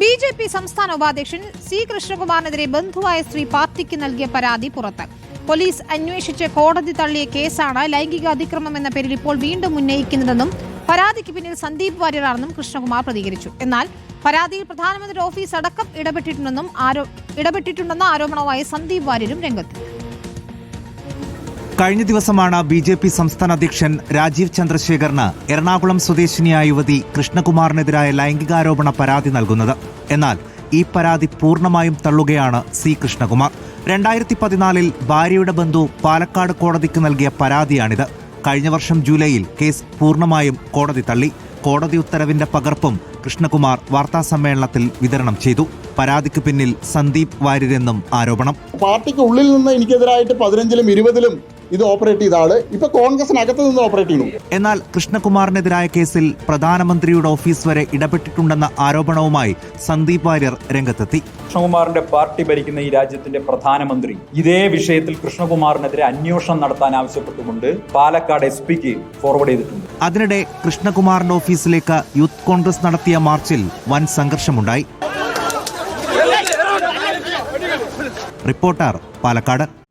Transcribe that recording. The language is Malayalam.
ബി ജെ പി സംസ്ഥാന ഉപാധ്യക്ഷൻ സി കൃഷ്ണകുമാറിനെതിരെ ബന്ധുവായ സ്ത്രീ പാർട്ടിക്ക് നൽകിയ പരാതി പുറത്ത്. പോലീസ് അന്വേഷിച്ച് കോടതി തള്ളിയ കേസാണ് ലൈംഗിക അതിക്രമം എന്ന പേരിൽ ഇപ്പോൾ വീണ്ടും ഉന്നയിക്കുന്നതെന്നും പരാതിക്ക് പിന്നിൽ സന്ദീപ് വാര്യറാണെന്നും കൃഷ്ണകുമാർ പ്രതികരിച്ചു. എന്നാൽ പരാതിയിൽ പ്രധാനമന്ത്രി ഓഫീസ് അടക്കം ഇടപെട്ടിട്ടുണ്ടെന്നും ഇടപെട്ടിട്ടുണ്ടെന്ന ആരോപണവുമായി സന്ദീപ് വാര്യരും രംഗത്ത്. കഴിഞ്ഞ ദിവസമാണ് ബി ജെ പി സംസ്ഥാന അധ്യക്ഷൻ രാജീവ് ചന്ദ്രശേഖറിന് എറണാകുളം സ്വദേശിനിയായ യുവതി കൃഷ്ണകുമാറിനെതിരായ ലൈംഗികാരോപണ പരാതി നൽകുന്നത്. എന്നാൽ ഈ പരാതി പൂർണമായും തള്ളുകയാണ് സി കൃഷ്ണകുമാർ. രണ്ടായിരത്തി പതിനാലിൽ ഭാര്യയുടെ ബന്ധു പാലക്കാട് കോടതിക്ക് നൽകിയ പരാതിയാണിത്. കഴിഞ്ഞ വർഷം ജൂലൈയിൽ കേസ് പൂർണമായും കോടതി തള്ളി. കോടതി ഉത്തരവിന്റെ പകർപ്പും കൃഷ്ണകുമാർ വാർത്താസമ്മേളനത്തിൽ വിതരണം ചെയ്തു. പരാതിക്ക് പിന്നിൽ സന്ദീപ് വാര്യരെന്നും ആരോപണം. പാർട്ടിക്ക് ഉള്ളിൽ നിന്ന് എനിക്കെതിരായിട്ട് പതിനഞ്ചിലും ഇരുപതിലും ഇത് ഓപ്പറേറ്റ് ചെയ്ത ആൾ. ഇപ്പൊ കോൺഗ്രസിനകത്ത് നിന്ന് ഓപ്പറേറ്റ് ചെയ്യുന്നു. എന്നാൽ കൃഷ്ണകുമാറിനെതിരായ കേസിൽ പ്രധാനമന്ത്രിയുടെ ഓഫീസ് വരെ ഇടപെട്ടിട്ടുണ്ടെന്ന ആരോപണവുമായി സന്ദീപ് വാര്യർ രംഗത്തെത്തി. കൃഷ്ണകുമാറിന്റെ പാർട്ടി ഭരിക്കുന്ന ഈ രാജ്യത്തിന്റെ പ്രധാനമന്ത്രി ഇതേ വിഷയത്തിൽ കൃഷ്ണകുമാറിനെതിരെ അന്വേഷണം നടത്താൻ ആവശ്യപ്പെട്ടുകൊണ്ട് പാലക്കാട് എസ് പിക്ക് ഫോർവേഡ് ചെയ്തിട്ടുണ്ട്. അതിനിടെ കൃഷ്ണകുമാറിന്റെ ഓഫീസിലേക്ക് യൂത്ത് കോൺഗ്രസ് നടത്തിയ മാർച്ചിൽ വൻ സംഘർഷമുണ്ടായി. റിപ്പോർട്ടർ പാലക്കാട്.